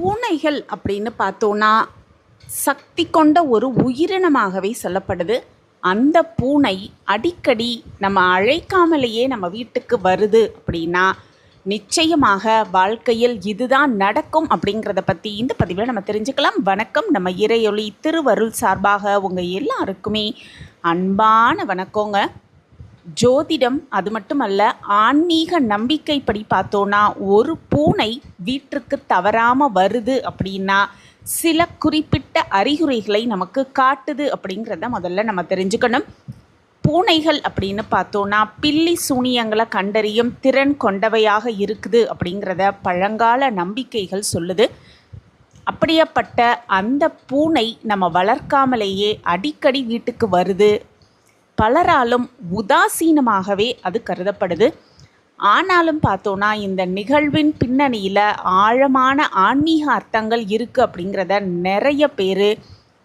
பூனைகள் அப்படின்னு பார்த்தோன்னா சக்தி கொண்ட ஒரு உயிரினமாகவே சொல்லப்படுது. அந்த பூனை அடிக்கடி நம்ம அழைக்காமலேயே நம்ம வீட்டுக்கு வருது அப்படின்னா நிச்சயமாக வாழ்க்கையில் இதுதான் நடக்கும் அப்படிங்கிறத பற்றி இந்த பதிவில் நம்ம தெரிஞ்சுக்கலாம். வணக்கம். நம்ம இறையொளி திருவருள் சார்பாக உங்கள் எல்லாருக்குமே அன்பான வணக்கங்க. ஜோதிடம் அது மட்டுமல்ல ஆன்மீக நம்பிக்கைப்படி பார்த்தோன்னா ஒரு பூனை வீட்டிற்கு தவறாமல் வருது அப்படின்னா சில குறிப்பிட்ட அறிகுறிகளை நமக்கு காட்டுது அப்படிங்கிறத முதல்ல நம்ம தெரிஞ்சுக்கணும். பூனைகள் அப்படின்னு பார்த்தோன்னா பில்லி சூனியங்களை கண்டறியும் திறன் கொண்டவையாக இருக்குது அப்படிங்கிறத பழங்கால நம்பிக்கைகள் சொல்லுது. அப்படியேப்பட்ட அந்த பூனை நம்ம வளர்க்காமலேயே அடிக்கடி வீட்டுக்கு வருது. பலராலும் உதாசீனமாகவே அது கருதப்படுது. ஆனாலும் பார்த்தோன்னா இந்த நிகழ்வின் பின்னணியில் ஆழமான ஆன்மீக அர்த்தங்கள் இருக்குது அப்படிங்கிறத நிறைய பேர்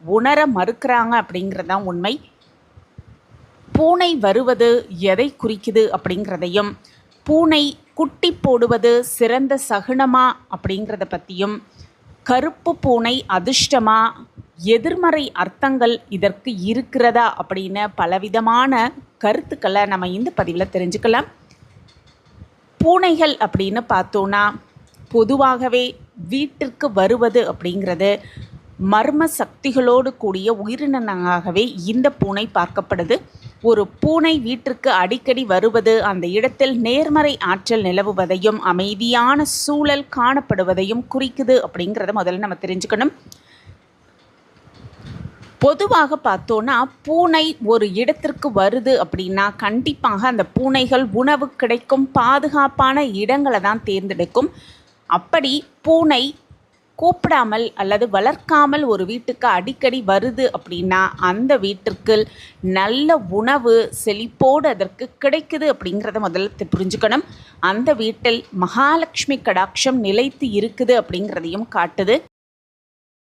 உணர மறுக்கிறாங்க அப்படிங்கிறதான் உண்மை. பூனை வருவது எதை குறிக்குது அப்படிங்கிறதையும் பூனை குட்டி போடுவது சிறந்த சகுனமா அப்படிங்கிறத பற்றியும் கருப்பு பூனை அதிர்ஷ்டமா எதிர்மறை அர்த்தங்கள் இதற்கு இருக்கிறதா அப்படின்னு பலவிதமான கருத்துக்களை நம்ம இந்த பதிவில் தெரிஞ்சுக்கலாம். பூனைகள் அப்படின்னு பார்த்தோன்னா பொதுவாகவே வீட்டிற்கு வருவது அப்படிங்கிறது மர்ம சக்திகளோடு கூடிய உயிரினங்களாகவே இந்த பூனை பார்க்கப்படுது. ஒரு பூனை வீட்டிற்கு அடிக்கடி வருவது அந்த இடத்தில் நேர்மறை ஆற்றல் நிலவுவதையும் அமைதியான சூழல் காணப்படுவதையும் குறிக்குது அப்படிங்கிறத முதல்ல நம்ம தெரிஞ்சுக்கணும். பொதுவாக பார்த்தோன்னா பூனை ஒரு இடத்திற்கு வருது அப்படின்னா கண்டிப்பாக அந்த பூனைகள் உணவு கிடைக்கும் பாதுகாப்பான இடங்களை தான் தேர்ந்தெடுக்கும். அப்படி பூனை கூப்பிடாமல் அல்லது வளர்க்காமல் ஒரு வீட்டுக்கு அடிக்கடி வருது அப்படின்னா அந்த வீட்டிற்கு நல்ல உணவு செழிப்போடு அதற்கு கிடைக்குது அப்படிங்கிறத முதல்ல புரிஞ்சுக்கணும். அந்த வீட்டில் மகாலட்சுமி கடாட்சம் நிலைத்து இருக்குது அப்படிங்கிறதையும் காட்டுது.